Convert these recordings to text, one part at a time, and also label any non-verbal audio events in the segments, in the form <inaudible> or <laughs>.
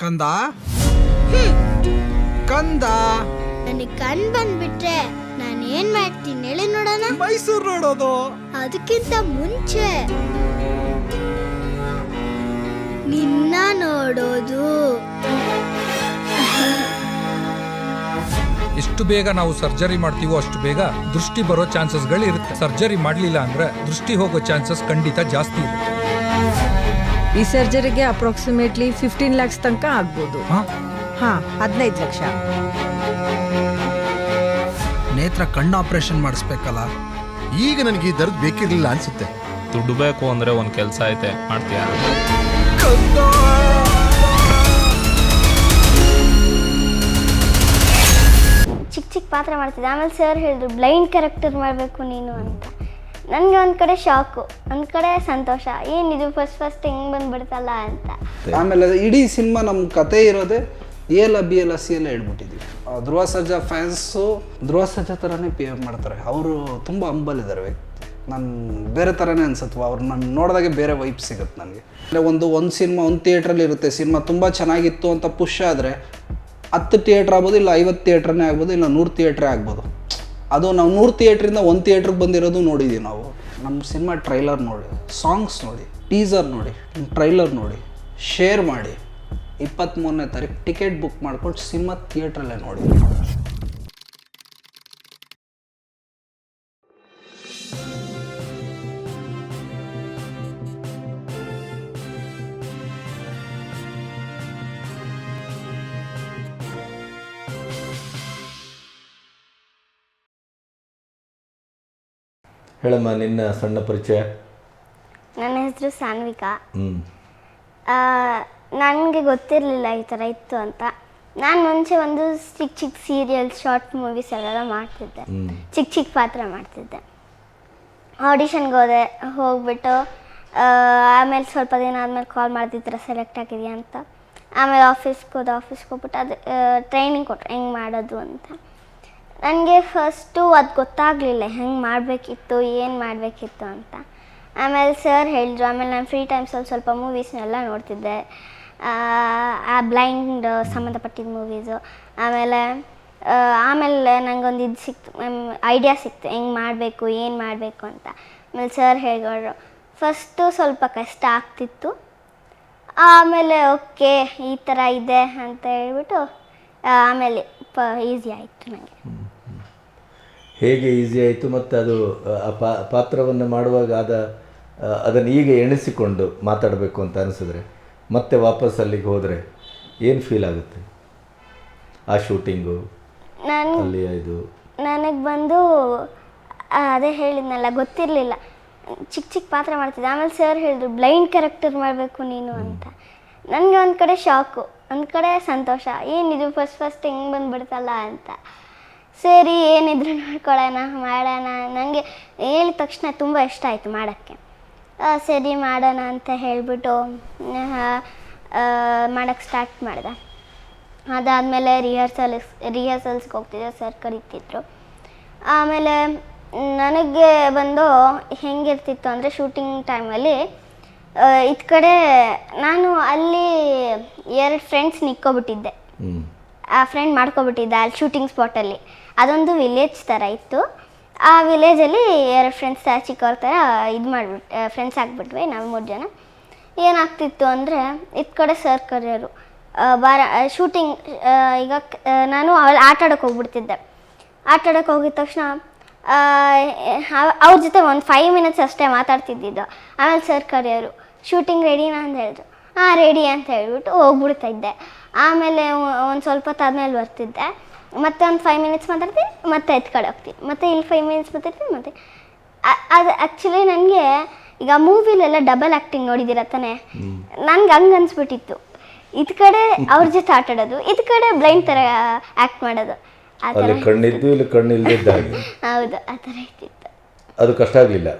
ಕಂದ? ಕಂದ? ನನಗೆ ಕಣ್ ಬಂದ್ಬಿಟ್ರೆ ನಾನು ಏನ್ ಮಾಡ್ತೀನಿ ಹೇಳಿ ನೋಡೋಣ. ಮೈಸೂರು ನೋಡೋದು. ಅದಕ್ಕಿಂತ ಮುಂಚೆ ನಿನ್ನ ನೋಡೋದು. ಎಷ್ಟು ಬೇಗ ನಾವು ಸರ್ಜರಿ ಮಾಡ್ತೀವೋ ಅಷ್ಟು ಬೇಗ ದೃಷ್ಟಿ ಬರೋ ಚಾನ್ಸಸ್ಗಳು ಇರುತ್ತೆ ಸರ್ಜರಿ ಮಾಡಲಿಲ್ಲ ಅಂದ್ರೆ ದೃಷ್ಟಿ ಹೋಗೋ ಚಾನ್ಸಸ್ ಖಂಡಿತ ಜಾಸ್ತಿ ಇರುತ್ತೆ. ಈ ಸರ್ಜರಿಗೆ ಅಪ್ರಾಕ್ಸಿಮೇಟ್ಲಿ ಫಿಫ್ಟೀನ್ ಲ್ಯಾಕ್ಸ್ ತನಕ ಆಗ್ಬೋದು. ಹಾ? ಹಾ ಹದಿನೈದು ಲಕ್ಷ. ನೇತ್ರ ಕಣ್ಣು ಆಪರೇಷನ್ ಮಾಡಿಸ್ಬೇಕಲ್ಲ? ಈಗ ನನಗೆ ಈ ದರ್ದು ಬೇಕಿರಲಿಲ್ಲ ಅನ್ಸುತ್ತೆ. ದುಡ್ಡು ಬೇಕು ಅಂದ್ರೆ ಒಂದು ಕೆಲಸ ಐತೆ ಮಾಡ್ತೀಯ? ಚಿಕ್ಕ ಚಿಕ್ಕ ಪಾತ್ರ ಮಾಡ್ತಿದ್ದೆ. ಆಮೇಲೆ ಸರ್ ಹೇಳಿದ್ರು ಬ್ಲೈಂಡ್ ಕ್ಯಾರೆಕ್ಟರ್ ಮಾಡಬೇಕು ನೀನು ಅಂತ. ನನಗೆ ಒಂದು ಕಡೆ ಶಾಕು, ಒಂದು ಕಡೆ ಸಂತೋಷ. ಏನಿದು ಫಸ್ಟ್ ಫಸ್ಟ್ ಹೆಂಗ್ ಬಂದ್ಬಿಡ್ತಲ್ಲ ಅಂತ. ಆಮೇಲೆ ಇಡೀ ಸಿನಿಮಾ ನಮ್ಮ ಕತೆ ಇರೋದೇ ಎಲ್ ಬಿ ಎಲ್ ಸಿ ಎಲ್ಲ ಹೇಳ್ಬಿಟ್ಟಿದ್ವಿ. ಆ, ಧ್ರುವ ಸರ್ಜಾ ಫ್ಯಾನ್ಸು ಧ್ರುವ ಸರ್ಜಾ ಥರನೇ ಬಿಹೇವ್ ಮಾಡ್ತಾರೆ. ಅವರು ತುಂಬ ಅಂಬಲ್ ಇದ್ದಾರೆ ವ್ಯಕ್ತಿ. ನಾನು ಬೇರೆ ಥರನೇ ಅನ್ಸತ್ವ. ಅವ್ರು ನಾನು ನೋಡಿದಾಗೆ ಬೇರೆ ವೈಪ್ ಸಿಗುತ್ತೆ ನನಗೆ. ಅಂದರೆ ಒಂದು ಒಂದು ಸಿನಿಮಾ ಒಂದು ಥಿಯೇಟ್ರಲ್ಲಿ ಇರುತ್ತೆ. ಸಿನಿಮಾ ತುಂಬ ಚೆನ್ನಾಗಿತ್ತು ಅಂತ ಪುಷ್ ಆದರೆ ಹತ್ತು ಥಿಯೇಟ್ರ್ ಆಗ್ಬೋದು, ಇಲ್ಲ ಐವತ್ತು ಥಿಯೇಟ್ರನೇ ಆಗ್ಬೋದು, ಇಲ್ಲ ನೂರು ಥಿಯೇಟ್ರೇ ಆಗ್ಬೋದು. ಅದು ನಾವು ನೂರು ಥಿಯೇಟ್ರಿಂದ ಒಂದು ಥಿಯೇಟ್ರಿಗೆ ಬಂದಿರೋದು ನೋಡಿದ್ದೀವಿ ನಾವು. ನಮ್ಮ ಸಿನಿಮಾ ಟ್ರೈಲರ್ ನೋಡಿ ಸಾಂಗ್ಸ್ ನೋಡಿ ಟೀಸರ್ ನೋಡಿ ಟ್ರೈಲರ್ ನೋಡಿ ಶೇರ್ ಮಾಡಿ ಇಪ್ಪತ್ತ್ಮೂರನೇ ತಾರೀಕು ಟಿಕೆಟ್ ಬುಕ್ ಮಾಡ್ಕೊಂಡು ಸಿನಿಮಾ ಥಿಯೇಟ್ರಲ್ಲೇ ನೋಡಿ ಹೇಳಮ್ಮ ನಿನ್ನ ಸಣ್ಣ ಪರಿಚಯ. ನನ್ನ ಹೆಸರು ಸಾನ್ವಿಕಾ. ಹ್ಞೂ ನನಗೆ ಗೊತ್ತಿರಲಿಲ್ಲ ಈ ಥರ ಇತ್ತು ಅಂತ. ನಾನು ಮುಂಚೆ ಒಂದು ಚಿಕ್ಕ ಚಿಕ್ಕ ಸೀರಿಯಲ್ ಶಾರ್ಟ್ ಮೂವೀಸ್ ಎಲ್ಲ ಮಾಡ್ತಿದ್ದೆ. ಚಿಕ್ಕ ಚಿಕ್ಕ ಪಾತ್ರ ಮಾಡ್ತಿದ್ದೆ. ಆಡಿಷನ್ಗೆ ಹೋದೆ ಹೋಗ್ಬಿಟ್ಟು ಆಮೇಲೆ ಸ್ವಲ್ಪ ದಿನ ಆದಮೇಲೆ ಕಾಲ್ ಮಾಡ್ತಿದ್ರ ಸೆಲೆಕ್ಟ್ ಆಗಿದೆಯಾ ಅಂತ. ಆಮೇಲೆ ಆಫೀಸ್ಗೆ ಹೋದೆ ಆಫೀಸ್ಗೆ ಹೋಗ್ಬಿಟ್ಟು ಅದು ಟ್ರೈನಿಂಗ್ ಕೊಟ್ಟರು ಹೆಂಗೆ ಮಾಡೋದು ಅಂತ. ನನಗೆ ಫಸ್ಟು ಅದು ಗೊತ್ತಾಗಲಿಲ್ಲ ಹೆಂಗೆ ಮಾಡಬೇಕಿತ್ತು ಏನು ಮಾಡಬೇಕಿತ್ತು ಅಂತ. ಆಮೇಲೆ ಸರ್ ಹೇಳಿದ್ರು ಆಮೇಲೆ ನಾನು ಫ್ರೀ ಟೈಮ್ಸಲ್ಲಿ ಸ್ವಲ್ಪ ಮೂವೀಸ್ನೆಲ್ಲ ನೋಡ್ತಿದ್ದೆ. ಆ, ಬ್ಲೈಂಡ್ ಸಂಬಂಧಪಟ್ಟಿದ್ದ ಮೂವೀಸು ಆಮೇಲೆ ಆಮೇಲೆ ನನಗೊಂದು ಇದು ಸಿಕ್ತು ಐಡಿಯಾ ಸಿಕ್ತು ಹೆಂಗೆ ಮಾಡಬೇಕು ಏನು ಮಾಡಬೇಕು ಅಂತ. ಆಮೇಲೆ ಸರ್ ಹೇಳಿದ್ರು ಫಸ್ಟು ಸ್ವಲ್ಪ ಕಷ್ಟ ಆಗ್ತಿತ್ತು. ಆಮೇಲೆ ಓಕೆ ಈ ಥರ ಇದೆ ಅಂತ ಹೇಳ್ಬಿಟ್ಟು ಆಮೇಲೆ ಪ ಈಸಿ ಆಯಿತು ನನಗೆ ಹೇಗೆ ಈಸಿ ಆಯಿತು ಮತ್ತು ಅದು ಆ ಪಾ ಪಾತ್ರವನ್ನು ಮಾಡುವಾಗ ಆದ ಅದನ್ನು ಈಗ ಎಣಿಸಿಕೊಂಡು ಮಾತಾಡಬೇಕು ಅಂತ ಅನಿಸಿದ್ರೆ ಮತ್ತೆ ವಾಪಸ್ ಅಲ್ಲಿಗೆ ಹೋದರೆ ಏನು ಫೀಲ್ ಆಗುತ್ತೆ? ಆ ಶೂಟಿಂಗು ಅಲ್ಲಿ ಇದು? ನನಗೆ ಬಂದು ಅದೇ ಹೇಳಿದ್ನಲ್ಲ ಗೊತ್ತಿರಲಿಲ್ಲ. ಚಿಕ್ಕ ಚಿಕ್ಕ ಪಾತ್ರ ಮಾಡ್ತಿದ್ದೆ. ಆಮೇಲೆ ಸರ್ ಹೇಳಿದ್ರು ಬ್ಲೈಂಡ್ ಕ್ಯಾರೆಕ್ಟರ್ ಮಾಡಬೇಕು ನೀನು ಅಂತ. ನನಗೆ ಒಂದು ಕಡೆ ಶಾಕು ಒಂದು ಕಡೆ ಸಂತೋಷ. ಏನಿದು ಫಸ್ಟ್ ಫಸ್ಟ್ ಹೆಂಗೆ ಬಂದುಬಿಡ್ತಲ್ಲ ಅಂತ. ಸರಿ ಏನಿದ್ರು ನೋಡ್ಕೊಳ್ಳೋಣ ಮಾಡೋಣ. ನನಗೆ ಹೇಳಿದ ತಕ್ಷಣ ತುಂಬ ಇಷ್ಟ ಆಯಿತು ಮಾಡೋಕ್ಕೆ. ಸರಿ ಮಾಡೋಣ ಅಂತ ಹೇಳಿಬಿಟ್ಟು ಮಾಡೋಕ್ಕೆ ಸ್ಟಾರ್ಟ್ ಮಾಡಿದೆ. ಅದಾದಮೇಲೆ ರಿಹರ್ಸಲ್ಸ್ ರಿಹರ್ಸಲ್ಸ್ಗೆ ಹೋಗ್ತಿದ್ದೆ ಸರ್ ಕರೀತಿದ್ರು. ಆಮೇಲೆ ನನಗೆ ಬಂದು ಹೆಂಗಿರ್ತಿತ್ತು ಅಂದರೆ ಶೂಟಿಂಗ್ ಟೈಮಲ್ಲಿ ಇದು ಕಡೆ ನಾನು ಅಲ್ಲಿ ಎರಡು ಫ್ರೆಂಡ್ಸ್ ನಿಕ್ಕೊಬಿಟ್ಟಿದ್ದೆ. ಆ ಫ್ರೆಂಡ್ ಮಾಡ್ಕೊಬಿಟ್ಟಿದ್ದೆ ಅಲ್ಲಿ ಶೂಟಿಂಗ್ ಸ್ಪಾಟಲ್ಲಿ ಅದೊಂದು ವಿಲೇಜ್ ಥರ ಇತ್ತು. ಆ ವಿಲೇಜಲ್ಲಿ ಎರಡು ಫ್ರೆಂಡ್ಸ್ ಚಿಕ್ಕವ್ರ ಥರ ಇದು ಮಾಡಿಬಿಟ್ಟು ಫ್ರೆಂಡ್ಸ್ ಆಗಿಬಿಟ್ವಿ ನಾವು ಮೂರು ಜನ. ಏನಾಗ್ತಿತ್ತು ಅಂದರೆ, ಇದು ಕಡೆ ಸರ್ ಕರೆಯೋರು ಬಾರ ಶೂಟಿಂಗ್ ಈಗ ನಾನು ಅವಳು ಆಟ ಆಡೋಕೆ ಹೋಗ್ಬಿಡ್ತಿದ್ದೆ. ಆಟ ಆಡೋಕೆ ಹೋಗಿದ ತಕ್ಷಣ ಅವ್ರ ಜೊತೆ ಒಂದು ಫೈವ್ ಮಿನಿಟ್ಸ್ ಅಷ್ಟೇ ಮಾತಾಡ್ತಿದ್ದಿದ್ದು. ಆಮೇಲೆ ಸರ್ ಕರೆಯೋರು ಶೂಟಿಂಗ್ ರೆಡಿನಾ ಅಂತ ಹೇಳಿದ್ರು. ಹಾಂ ರೆಡಿ ಅಂತ ಹೇಳ್ಬಿಟ್ಟು ಹೋಗ್ಬಿಡ್ತಾ ಇದ್ದೆ. ಆಮೇಲೆ ಒಂದು ಸ್ವಲ್ಪ ಹೊತ್ತಾದ್ಮೇಲೆ ಬರ್ತಿದ್ದೆ. ಮತ್ತೆ ಒಂದು ಫೈವ್ ಮಿನಿಟ್ಸ್ ಮಾತಾಡ್ತೀನಿ ಮತ್ತೆ ಎತ್ ಕಡೆ ಹೋಗ್ತೀನಿ. ಮತ್ತೆ ಇಲ್ಲಿ ಫೈವ್ ಮಿನಿಟ್ಸ್ ಮಾತಾಡ್ತೀನಿ ಮತ್ತೆ ಅದು ಆ್ಯಕ್ಚುಲಿ ನನಗೆ ಈಗ ಮೂವಿಲೆಲ್ಲ ಡಬಲ್ ಆ್ಯಕ್ಟಿಂಗ್ ನೋಡಿದ್ದೀರ ತಾನೆ? ನನ್ಗೆ ಹಂಗೆ ಅನ್ಸ್ಬಿಟ್ಟಿತ್ತು. ಇದು ಕಡೆ ಅವ್ರ ಜೊತೆ ಆಟ ಆಡೋದು ಇದು ಕಡೆ ಬ್ಲೈಂಡ್ ಥರ ಆ್ಯಕ್ಟ್ ಮಾಡೋದು. ಆ ಥರ ಅಲ್ಲಿ ಕಣ್ಣಿದ್ದು ಇಲ್ಲಿ ಕಣ್ಣು ಇಲ್ಲದಿದ್ದ ಹಾಗೆ <laughs> ಹೌದು ಆ ಥರ ಇರ್ತಿತ್ತು ಅದು ಕಷ್ಟ ಆಗಲಿಲ್ಲ?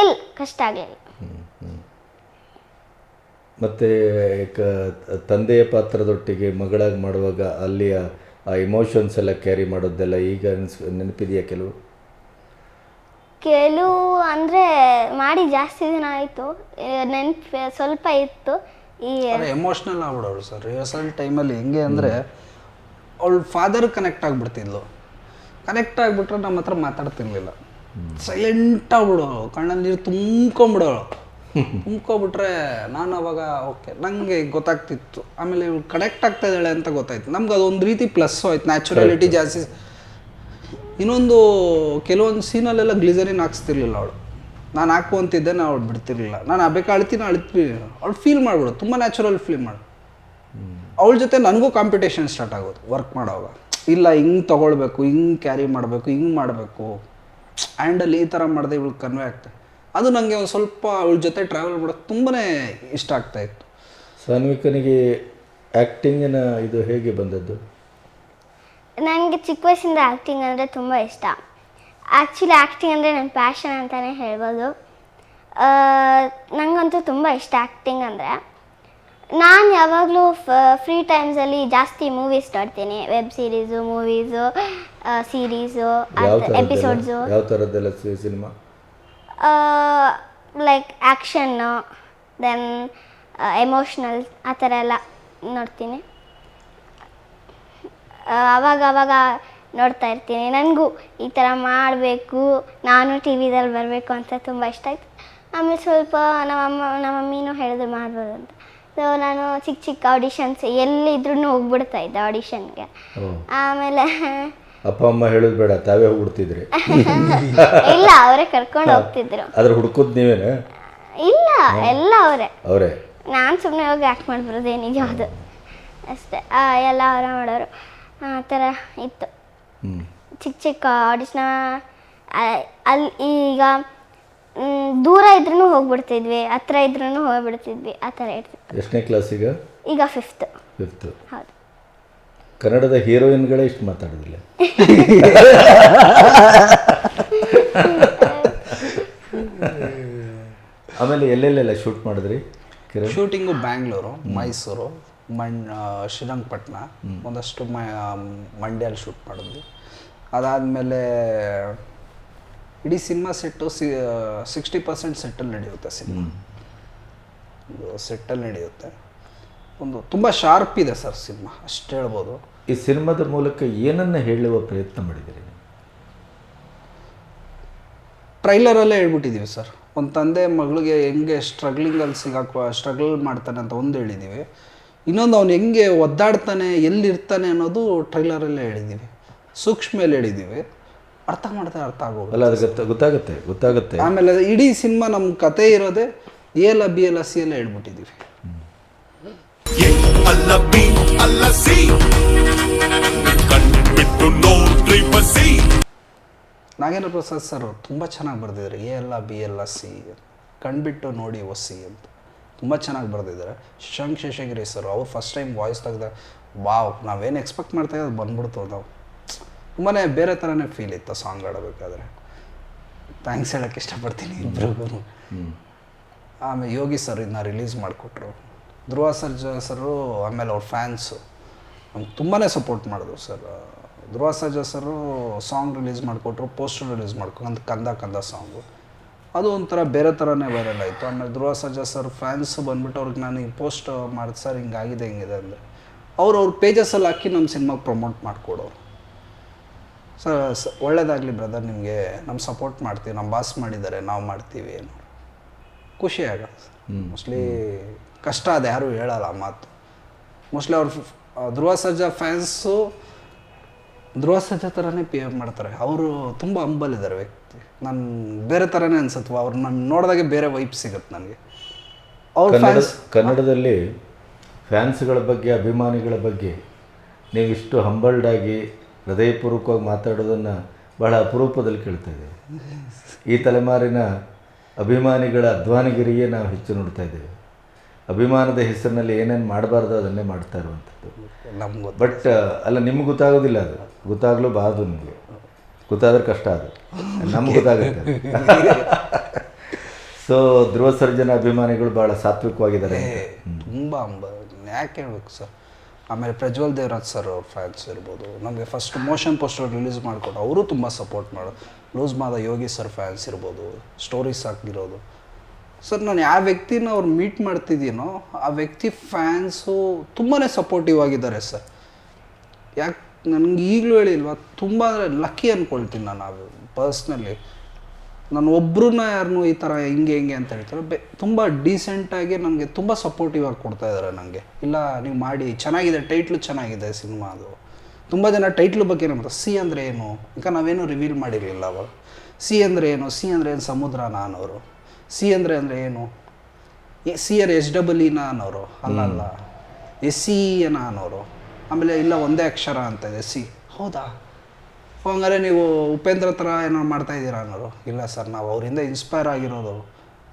ಇಲ್ಲ ಕಷ್ಟ ಆಗಲಿಲ್ಲ. ಮತ್ತೆ ತಂದೆಯ ಪಾತ್ರದೊಟ್ಟಿಗೆ ಮಗಳಾಗಿ ಮಾಡುವಾಗ ಅಲ್ಲಿಯ ಇಮೋಷನ್ಸ್ ಎಲ್ಲ ಕ್ಯಾರಿ ಮಾಡೋದೆಲ್ಲ ಈಗ ಅನ್ಸ್ ನೆನಪಿದೆಯಾ ಕೆಲವು? ಕೆಲವು ಅಂದರೆ ಮಾಡಿ ಜಾಸ್ತಿ ದಿನ ಆಯಿತು. ನೆನಪು ಸ್ವಲ್ಪ ಇತ್ತು. ಈ ಎಮೋಷ್ನಲ್ ಆಗ್ಬಿಡೋರು ಸರ್. ರಿಹರ್ಸಲ್ ಟೈಮಲ್ಲಿ ಹೆಂಗೆ ಅಂದರೆ ಅವಳು ಫಾದರ್ ಕನೆಕ್ಟ್ ಆಗಿಬಿಡ್ತಿದ್ಲು. ಕನೆಕ್ಟ್ ಆಗಿಬಿಟ್ರೆ ನಮ್ಮ ಹತ್ರ ಮಾತಾಡ್ತಿರ್ಲಿಲ್ಲ. ಸೈಲೆಂಟ್ ಆಗ್ಬಿಡೋಳು ಕಣ್ಣಲ್ಲಿ ನೀರು ತುಂಬ್ಕೊಂಬಿಡೋಳು ತುಂಬ್ಕೊಬಿಟ್ರೆ ನಾನು ಅವಾಗ ಓಕೆ ನನಗೆ ಗೊತ್ತಾಗ್ತಿತ್ತು. ಆಮೇಲೆ ಇವಳು ಕನೆಕ್ಟ್ ಆಗ್ತಾ ಇದ್ದಾಳೆ ಅಂತ ಗೊತ್ತಾಯ್ತು. ನಮ್ಗೆ ಅದೊಂದು ರೀತಿ ಪ್ಲಸ್ ಆಯ್ತು ನ್ಯಾಚುರಾಲಿಟಿ ಜಾಸ್ತಿ. ಇನ್ನೊಂದು ಕೆಲವೊಂದು ಸೀನಲ್ಲೆಲ್ಲ ಗ್ಲಿಸರಿನ್ ಹಾಕ್ಸ್ತಿರ್ಲಿಲ್ಲ ಅವಳು. ನಾನು ಹಾಕು ಅಂತಿದ್ದೆ ನಾನು ಅವಳು ಬಿಡ್ತಿರ್ಲಿಲ್ಲ. ನಾನು ಆ ಬೇಕು ಅಳ್ತೀನಿ ಅಳ್ತೀನಿ. ಅವಳು ಫೀಲ್ ಮಾಡ್ಬಿಡು ತುಂಬ ನ್ಯಾಚುರಲ್ ಫೀಲ್ ಮಾಡು. ಅವಳ ಜೊತೆ ನನಗೂ ಕಾಂಪಿಟೇಷನ್ ಸ್ಟಾರ್ಟ್ ಆಗೋದು ವರ್ಕ್ ಮಾಡೋವಾಗ. ಇಲ್ಲ ಹಿಂಗೆ ತೊಗೊಳ್ಬೇಕು ಹಿಂಗೆ ಕ್ಯಾರಿ ಮಾಡಬೇಕು ಹಿಂಗೆ ಮಾಡಬೇಕು. ಆ್ಯಂಡಲ್ಲಿ ಈ ಥರ ಮಾಡಿದೆ ಇವಳು ಕನ್ವೆ ಆಗ್ತದೆ ಅದು ನನಗೆ ಒಂದು ಸ್ವಲ್ಪ ಅವಳ ಜೊತೆ ಟ್ರಾವೆಲ್ ಮಾಡೋಕ್ಕೆ ತುಂಬಾ ಇಷ್ಟ ಆಗ್ತಾ ಇತ್ತು. ಸಾನ್ವಿಕನಿಗೆ ಆ್ಯಕ್ಟಿಂಗಿನ ಇದು ಹೇಗೆ ಬಂದದ್ದು? ನನಗೆ ಚಿಕ್ಕ ವಯಸ್ಸಿಂದ ಆ್ಯಕ್ಟಿಂಗ್ ಅಂದರೆ ತುಂಬ ಇಷ್ಟ. ಆ್ಯಕ್ಚುಲಿ ಆ್ಯಕ್ಟಿಂಗ್ ಅಂದರೆ ನನ್ನ ಪ್ಯಾಷನ್ ಅಂತಲೇ ಹೇಳ್ಬೋದು. ನನಗಂತೂ ತುಂಬ ಇಷ್ಟ ಆ್ಯಕ್ಟಿಂಗ್ ಅಂದರೆ. ನಾನು ಯಾವಾಗಲೂ ಫ್ರೀ ಟೈಮ್ಸಲ್ಲಿ ಜಾಸ್ತಿ ಮೂವೀಸ್ ನೋಡ್ತೀನಿ. Web series movies series episodes ಯಾವ ಥರದ್ದೆಲ್ಲ cinema like action then emotional ಆ ಥರ ಎಲ್ಲ ನೋಡ್ತೀನಿ. ಅವಾಗ ಅವಾಗ ನೋಡ್ತಾ ಇರ್ತೀನಿ. ನನಗೂ ಈ ಥರ ಮಾಡಬೇಕು ನಾನು ಟಿ ವಿದಲ್ಲಿ ಬರಬೇಕು ಅಂತ ತುಂಬ ಇಷ್ಟ ಆಯಿತು. ಆಮೇಲೆ ಸ್ವಲ್ಪ ನಮ್ಮಮ್ಮ ನಮ್ಮ ಮಮ್ಮಿನೂ ಹೇಳಿದ್ರು ಮಾಡ್ಬೋದು ಅಂತ. ಸೊ ನಾನು ಚಿಕ್ಕ ಚಿಕ್ಕ ಆಡಿಷನ್ಸ್ ಎಲ್ಲಿದ್ರೂ ಹೋಗ್ಬಿಡ್ತಾ ಇದ್ದೆ ಆಡಿಷನ್ಗೆ ಆಮೇಲೆ ಅಪ್ಪ ಅಮ್ಮ ಹೇಳೋದು ಬೇಡ ತಾವೇ ಹೋಗ್ಬಿಡ್ತಿದ್ರಿ. ಇಲ್ಲ ಅವರೇ ಕರ್ಕೊಂಡು ಹೋಗ್ತಿದ್ರು. ಅದ್ರ ಹುಡ್ಕೋದು ನೀವೇನ? ಇಲ್ಲ ಎಲ್ಲ ಅವರೇ. ಅವರೇ? ನಾನು ಸುಮ್ಮನೆ ಹೋಗಿ ಆ್ಯಕ್ಟ್ ಮಾಡ್ಬರೋದು ಏನಿದೆ ಅದು ಅಷ್ಟೇ. ಆ, ಎಲ್ಲ ಅವರೇ ಮಾಡೋರು. ಆ ಥರ ಇತ್ತು. ಚಿಕ್ಕ ಚಿಕ್ಕ ಆಡಿಷನ್ ಅಲ್ಲಿ ಈಗ ದೂರ ಇದ್ರೂ ಹೋಗ್ಬಿಡ್ತಿದ್ವಿ ಹತ್ರ ಇದ್ರೂ ಹೋಗ್ಬಿಡ್ತಿದ್ವಿ ಆ ಥರ ಇರ್ತಿತ್ತು. ಎಷ್ಟನೇ ಕ್ಲಾಸ್ ಈಗ? ಫಿಫ್ತ್ ಫಿಫ್ತ್ ಹೌದು. ಕನ್ನಡದ ಹೀರೋಯಿನ್ಗಳೇ ಇಷ್ಟು ಮಾತಾಡೋದಿಲ್ಲ. ಆಮೇಲೆ ಎಲ್ಲೆಲ್ಲೆಲ್ಲ ಶೂಟ್ ಮಾಡಿದ್ರಿ ಶೂಟಿಂಗು ಬ್ಯಾಂಗ್ಳೂರು ಮೈಸೂರು ಮಣ್ ಶ್ರೀರಂಗಪಟ್ಟಣ ಒಂದಷ್ಟು ಮ ಮಂಡ್ಯಲ್ಲಿ ಶೂಟ್ ಮಾಡಿದ್ವಿ. ಅದಾದಮೇಲೆ ಇಡೀ ಸಿನಿಮಾ ಸೆಟ್ಟು ಸಿ ಸಿಕ್ಸ್ಟಿ ಪರ್ಸೆಂಟ್ ಸೆಟ್ಟಲ್ಲಿ ನಡೆಯುತ್ತೆ ಸಿನಿಮಾ. ಸೆಟ್ಟಲ್ಲಿ ನಡೆಯುತ್ತೆ. ಒಂದು ತುಂಬ ಶಾರ್ಪ್ ಇದೆ ಸರ್ ಸಿನಿಮಾ ಅಷ್ಟು ಹೇಳ್ಬೋದು. ಈ ಸಿನಿಮಾದ ಮೂಲಕ ಏನನ್ನ ಹೇಳುವ ಪ್ರಯತ್ನ ಮಾಡಿದ್ದೀರಿ? ಟ್ರೈಲರಲ್ಲೇ ಹೇಳ್ಬಿಟ್ಟಿದ್ದೀವಿ ಸರ್. ಒಂದು ತಂದೆ ಮಗಳಿಗೆ ಹೆಂಗೆ ಸ್ಟ್ರಗ್ಲಿಂಗಲ್ಲಿ ಸಿಗಾಕುವ ಸ್ಟ್ರಗಲ್ ಮಾಡ್ತಾನೆ ಅಂತ ಒಂದು ಹೇಳಿದ್ದೀವಿ. ಇನ್ನೊಂದು ಅವ್ನು ಹೆಂಗೆ ಒದ್ದಾಡ್ತಾನೆ ಎಲ್ಲಿರ್ತಾನೆ ಅನ್ನೋದು ಟ್ರೈಲರಲ್ಲೇ ಹೇಳಿದ್ದೀವಿ. ಸೂಕ್ಷ್ಮೇಲೆ ಹೇಳಿದ್ದೀವಿ. ಅರ್ಥ ಮಾಡ್ತಾ ಅರ್ಥ ಅದು ಗೊತ್ತ ಗೊತ್ತಾಗುತ್ತೆ ಗೊತ್ತಾಗುತ್ತೆ. ಆಮೇಲೆ ಇಡೀ ಸಿನಿಮಾ ನಮ್ಮ ಕತೆ ಇರೋದೇ ಎ ಎಲ್ಲ ಬಿ ಎಲ್ಲ ಸಿ ಎಲ್ಲ ಹೇಳ್ಬಿಟ್ಟಿದ್ದೀವಿ. ಅಲ್ಲ ಬಿ ಅಲ್ಲ ಸಿ. ನಾಗೇಂದ್ರ ಪ್ರಸಾದ್ ಸರ್ ತುಂಬ ಚೆನ್ನಾಗಿ ಬರೆದಿದ್ದಾರೆ. ಎ ಎಲ್ಲ ಬಿ ಎಲ್ಲ ಸಿ ಕಣ್ಬಿಟ್ಟು ನೋಡಿ ಒಸಿ ಅಂತ. ತುಂಬ ಚೆನ್ನಾಗಿ ಬರೆದಿದ್ದಾರೆ. ಶಶಾಂಕ್ ಶೇಷಗಿರಿ ಸರ್ ಅವ್ರು ಫಸ್ಟ್ ಟೈಮ್ ವಾಯ್ಸ್ ತೆಗ್ದ ವಾವ್ ನಾವೇನು ಎಕ್ಸ್ಪೆಕ್ಟ್ ಮಾಡ್ತಾ ಅದು ಬಂದ್ಬಿಡ್ತು ನಾವು ತುಂಬಾ ಬೇರೆ ಥರನೇ ಫೀಲ್ ಇತ್ತು ಸಾಂಗ್ ಆಡಬೇಕಾದ್ರೆ ಥ್ಯಾಂಕ್ಸ್ ಹೇಳೋಕ್ಕೆ ಇಷ್ಟಪಡ್ತೀನಿ. ಇಬ್ಬರಿಗೂ ಆಮೇಲೆ ಯೋಗಿ ಸರ್ ಇದನ್ನ ರಿಲೀಸ್ ಮಾಡಿಕೊಟ್ರು. ಧ್ರುವ ಸರ್ ಸರು ಆಮೇಲೆ ಅವ್ರ ಫ್ಯಾನ್ಸು ನಮ್ಗೆ ತುಂಬಾ ಸಪೋರ್ಟ್ ಮಾಡಿದ್ರು sir Dhruva Sarja sir song release ಮಾಡಿಕೊಟ್ರು ಪೋಸ್ಟರ್ ರಿಲೀಸ್ ಮಾಡ್ಕೊಂಡು ಕಂದ ಕಂದ ಸಾಂಗು ಅದು ಒಂಥರ ಬೇರೆ ಥರನೇ ವೈರಲ್ ಆಯಿತು. ಆಮೇಲೆ ಧ್ರುವ ಸರ್ಜಾ ಸರ್ ಫ್ಯಾನ್ಸ್ ಬಂದ್ಬಿಟ್ಟು ಅವ್ರಿಗೆ ನಾನು ಈ ಪೋಸ್ಟ್ ಮಾಡಿ ಸರ್ ಹಿಂಗಾಗಿದೆ ಹಿಂಗಿದೆ ಅಂದರೆ. ಅವ್ರು ಅವ್ರ ಪೇಜಸ್ಸಲ್ಲಿ ಹಾಕಿ ನಮ್ಮ ಸಿನಿಮಾಗೆ ಪ್ರಮೋಟ್ ಮಾಡಿಕೊಡೋರು. ಸರ್ ಒಳ್ಳೇದಾಗಲಿ ಬ್ರದರ್ ನಿಮಗೆ ನಮ್ಮ ಸಪೋರ್ಟ್ ಮಾಡ್ತೀವಿ ನಮ್ಮ ಬಾಸ್ ಮಾಡಿದ್ದಾರೆ ನಾವು ಮಾಡ್ತೀವಿ ಏನು ಖುಷಿ ಆಗುತ್ತೆ ಮೋಸ್ಟ್ಲಿ ಕಷ್ಟ ಅದು ಯಾರೂ ಹೇಳಲ್ಲ ಮಾತು. ಮೋಸ್ಟ್ಲಿ ಅವ್ರ ಧ್ರುವ ಸರ್ಜಾ ಫ್ಯಾನ್ಸು ಧ್ರುವ ಸರ್ಜಾ ಥರನೇ ಬಿಹೇವ್ ಮಾಡ್ತಾರೆ. ಅವರು ತುಂಬ ಹಂಬಲಿದ್ದಾರೆ ವ್ಯಕ್ತಿ. ನಾನು ಬೇರೆ ಥರನೇ ಅನ್ಸತ್ವ. ಅವ್ರು ನಾನು ನೋಡಿದಾಗೆ ಬೇರೆ ವೈಪ್ ಸಿಗುತ್ತೆ ನನಗೆ. ಅವ್ರ ಫ್ಯಾನ್ಸ್ ಕನ್ನಡದಲ್ಲಿ ಫ್ಯಾನ್ಸ್ಗಳ ಬಗ್ಗೆ ಅಭಿಮಾನಿಗಳ ಬಗ್ಗೆ ನೀವು ಹಂಬಲ್ಡ್ ಆಗಿ ಹೃದಯಪೂರ್ವಕವಾಗಿ ಮಾತಾಡೋದನ್ನು ಬಹಳ ಅಪರೂಪದಲ್ಲಿ ಕೇಳ್ತಾ ಇದ್ದೇವೆ. ಈ ತಲೆಮಾರಿನ ಅಭಿಮಾನಿಗಳ ಅಧ್ವಾನಗಿರಿಯೇ ನಾವು ಹೆಚ್ಚು ನೋಡ್ತಾ ಇದ್ದೇವೆ. ಅಭಿಮಾನದ ಹೆಸರಿನಲ್ಲಿ ಏನೇನು ಮಾಡಬಾರ್ದು ಅದನ್ನೇ ಮಾಡ್ತಾ ಇರುವಂಥದ್ದು. ನಮ್ಗೆ ಬಟ್ ಅಲ್ಲ ನಿಮ್ಗೆ ಗೊತ್ತಾಗೋದಿಲ್ಲ ಅದು. ಗೊತ್ತಾಗಲೂ ಬಾರದು ನಿಮಗೆ. ಗೊತ್ತಾದ್ರೆ ಕಷ್ಟ ಅದು. ನಮ್ಗೆ ಗೊತ್ತಾಗುತ್ತೆ ಸೊ ಧ್ರುವ ಸರ್ಜನ ಅಭಿಮಾನಿಗಳು ಭಾಳ ಸಾತ್ವಿಕವಾಗಿದ್ದಾರೆ. ತುಂಬ ಅಂಬ ಯಾಕೆ ಹೇಳ್ಬೇಕು ಸರ್? ಆಮೇಲೆ ಪ್ರಜ್ವಲ್ ದೇವರಾಜ್ ಸರ್ ಅವ್ರ ಫ್ಯಾನ್ಸ್ ಇರ್ಬೋದು. ನಮಗೆ ಫಸ್ಟ್ ಮೋಷನ್ ಪೋಸ್ಟರ್ ರಿಲೀಸ್ ಮಾಡಿಕೊಟ್ಟು ಅವರು ತುಂಬ ಸಪೋರ್ಟ್ ಮಾಡೋದು loose Mada Yogi sir fans ಇರ್ಬೋದು. ಸ್ಟೋರೀಸ್ ಹಾಕಿರೋದು ಸರ್, ನಾನು ಯಾವ ವ್ಯಕ್ತಿನ ಅವ್ರು ಮೀಟ್ ಮಾಡ್ತಿದ್ದೀನೋ ಆ ವ್ಯಕ್ತಿ ಫ್ಯಾನ್ಸು ತುಂಬಾ ಸಪೋರ್ಟಿವ್ ಆಗಿದ್ದಾರೆ ಸರ್. ಯಾಕೆ, ನನಗೆ ಈಗಲೂ ಹೇಳಿಲ್ವಾ, ತುಂಬ ಅಂದರೆ ಲಕ್ಕಿ ಅಂದ್ಕೊಳ್ತೀನಿ ನಾನು ಅದು ಪರ್ಸ್ನಲಿ ನಾನು ಒಬ್ರನ್ನ ಯಾರನ್ನೂ ಈ ಥರ ಹಿಂಗೆ ಹಿಂಗೆ ಅಂತ ಹೇಳ್ತಾರೆ, ಬೆ, ತುಂಬ ಡೀಸೆಂಟಾಗಿ ನನಗೆ ತುಂಬ ಸಪೋರ್ಟಿವ್ ಆಗಿ ಕೊಡ್ತಾ ಇದ್ದಾರೆ ನನಗೆ ಇಲ್ಲ, ನೀವು ಮಾಡಿ, ಚೆನ್ನಾಗಿದೆ ಟೈಟ್ಲು ಚೆನ್ನಾಗಿದೆ ಸಿನಿಮಾ ಅದು. ತುಂಬ ಜನ ಟೈಟ್ಲ್ ಬಗ್ಗೆ ನಮ್ಮ ಸಿ ಅಂದರೆ ಏನು? ಈಗ ನಾವೇನು ರಿವೀಲ್ ಮಾಡಿರಲಿಲ್ಲ ಅವಾಗ. ಸಿ ಅಂದರೆ ಏನು? ಸಿ ಅಂದರೆ ಏನು ಸಮುದ್ರ ಅನ್ನೋರು ಸಿ ಅಂದರೆ ಅಂದರೆ ಏನು? ಸಿ ಆರ್ ಎಸ್ ಡಬಲ್ ಇನ ಅನ್ನೋರು. ಅಲ್ಲ ಅಲ್ಲ. ಎಸ್ ಸಿ ಎನ ಅನ್ನೋರು. ಆಮೇಲೆ ಇಲ್ಲ ಒಂದೇ ಅಕ್ಷರ ಅಂತ ಇದೆ ಸಿ. ಹೌದಾ? ಹಂಗಾರೆ ನೀವು ಉಪೇಂದ್ರ ಥರ ಏನೋ ಮಾಡ್ತಾ ಇದ್ದೀರಾ ಅನ್ನೋರು? ಇಲ್ಲ ಸರ್ ನಾವು ಅವರಿಂದ ಇನ್ಸ್ಪೈರ್ ಆಗಿರೋದು.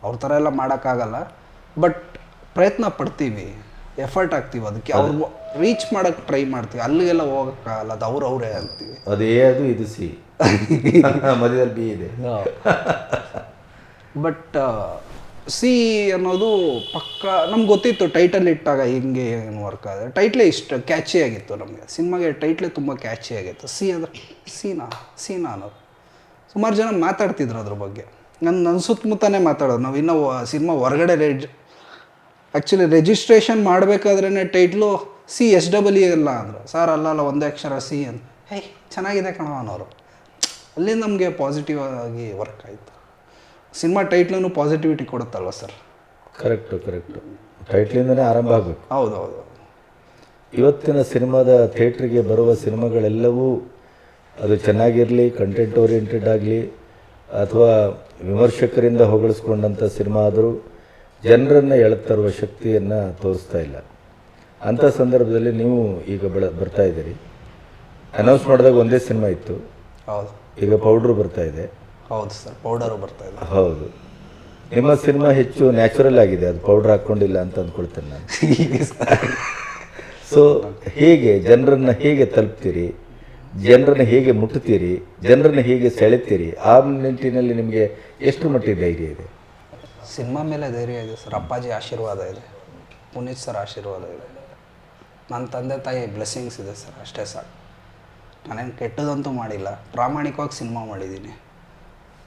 ಅವ್ರ ಥರ ಎಲ್ಲ ಮಾಡೋಕ್ಕಾಗಲ್ಲ. ಬಟ್ ಪ್ರಯತ್ನ ಪಡ್ತೀವಿ. ಎಫರ್ಟ್ ಆಗ್ತೀವಿ ಅದಕ್ಕೆ. ಅವ್ರು ರೀಚ್ ಮಾಡೋಕ್ಕೆ ಟ್ರೈ ಮಾಡ್ತೀವಿ. ಅಲ್ಲಿಗೆಲ್ಲ ಹೋಗೋಕ್ಕಾಗಲ್ಲ ಅದು ಅವ್ರು ಅವರೇ ಅಂತೀವಿ. ಅದೇ ಅದು ಇದು ಸಿ. <laughs> ಮಧ್ಯದಲ್ಲಿ ಬಿ ಇದೆ. ಬಟ್ ಸಿ ಅನ್ನೋದು ಪಕ್ಕ ನಮ್ಗೆ ಗೊತ್ತಿತ್ತು ಟೈಟಲ್ ಇಟ್ಟಾಗ ಹಿಂಗೆ ಏನು ವರ್ಕ್ ಆದರೆ. ಟೈಟ್ಲೇ ಇಷ್ಟು ಕ್ಯಾಚಿ ಆಗಿತ್ತು ನಮಗೆ. ಸಿನಿಮಾಗೆ ಟೈಟ್ಲೇ ತುಂಬ ಕ್ಯಾಚಿ ಆಗಿತ್ತು. ಸಿ ಅಂದರೆ ಸೀನಾ ಸೀನಾ ಅನ್ನೋದು. ಸುಮಾರು ಜನ ಮಾತಾಡ್ತಿದ್ರು ಅದ್ರ ಬಗ್ಗೆ. ನನ್ನ ನನ್ನ ಸುತ್ತಮುತ್ತನೇ ಮಾತಾಡೋದು. ನಾವು ಇನ್ನೂ ಸಿನಿಮಾ ಹೊರಗಡೆ reg actually registration ಮಾಡಬೇಕಾದ್ರೇ title C S double E ಎಲ್ಲ ಅಂದರು. ಸರ್, ಅಲ್ಲ ಅಲ್ಲ, ಒಂದೇ ಅಕ್ಷರ ಸಿ ಅಂತ ಹೇಯ್, ಚೆನ್ನಾಗಿದೆ ಕಣೋ ಅನ್ನೋರು. ಅಲ್ಲಿ ನಮಗೆ ಪಾಸಿಟಿವ್ ಆಗಿ ವರ್ಕ್ ಆಯಿತು. ಸಿನಿಮಾ ಟೈಟ್ಲೂ ಪಾಸಿಟಿವಿಟಿ ಕೊಡುತ್ತಲ್ವ ಸರ್? ಕರೆಕ್ಟು ಕರೆಕ್ಟು ಟೈಟ್ಲಿಂದನೇ ಆರಂಭ ಆಗಬೇಕು. ಹೌದು ಹೌದು ಇವತ್ತಿನ ಸಿನಿಮಾದ ಥಿಯೇಟ್ರಿಗೆ ಬರುವ ಸಿನಿಮಾಗಳೆಲ್ಲವೂ ಅದು ಚೆನ್ನಾಗಿರಲಿ ಕಂಟೆಂಟ್ ಓರಿಯೆಂಟೆಡ್ ಆಗಲಿ ಅಥವಾ ವಿಮರ್ಶಕರಿಂದ ಹೊಗಳಿಸ್ಕೊಂಡಂಥ ಸಿನಿಮಾ ಆದರೂ ಜನರನ್ನು ಎಳೆತರುವ ಶಕ್ತಿಯನ್ನು ತೋರಿಸ್ತಾ ಇಲ್ಲ. ಅಂಥ ಸಂದರ್ಭದಲ್ಲಿ ನೀವು ಈಗ ಬಳ ಬರ್ತಾ ಇದ್ದೀರಿ. ಅನೌನ್ಸ್ ಮಾಡಿದಾಗ ಒಂದೇ ಸಿನಿಮಾ ಇತ್ತು. ಈಗ ಪೌಡ್ರು ಬರ್ತಾ ಇದೆ. ಹೌದು ಸರ್ ಪೌಡರು ಬರ್ತಾ ಇದೆ. ಹೌದು. ನಿಮ್ಮ ಸಿನಿಮಾ ಹೆಚ್ಚು ನ್ಯಾಚುರಲ್ ಆಗಿದೆ ಅದು ಪೌಡರ್ ಹಾಕ್ಕೊಂಡಿಲ್ಲ ಅಂತ ಅಂದ್ಕೊಳ್ತೇನೆ ನಾನು. ಸೊ ಹೇಗೆ ಜನರನ್ನ ಹೇಗೆ ತಲುಪ್ತೀರಿ? ಜನರನ್ನ ಹೇಗೆ ಮುಟ್ಟುತ್ತೀರಿ? ಜನರನ್ನ ಹೇಗೆ ಸೆಳೆತೀರಿ? ಆ ನಿಟ್ಟಿನಲ್ಲಿ ನಿಮಗೆ ಎಷ್ಟು ಮಟ್ಟಿಗೆ ಧೈರ್ಯ ಇದೆ? ಸಿನಿಮಾ ಮೇಲೆ ಧೈರ್ಯ ಇದೆ ಸರ್ ಅಪ್ಪಾಜಿ ಆಶೀರ್ವಾದ ಇದೆ ಪುನೀತ್ ಸರ್ ಆಶೀರ್ವಾದ ಇದೆ. ನನ್ನ ತಂದೆ ತಾಯಿ ಬ್ಲೆಸ್ಸಿಂಗ್ಸ್ ಇದೆ ಸರ್ ಅಷ್ಟೇ ಸರ್ ನಾನೇನು ಕೆಟ್ಟದಂತೂ ಮಾಡಿಲ್ಲ ಪ್ರಾಮಾಣಿಕವಾಗಿ ಸಿನಿಮಾ ಮಾಡಿದ್ದೀನಿ.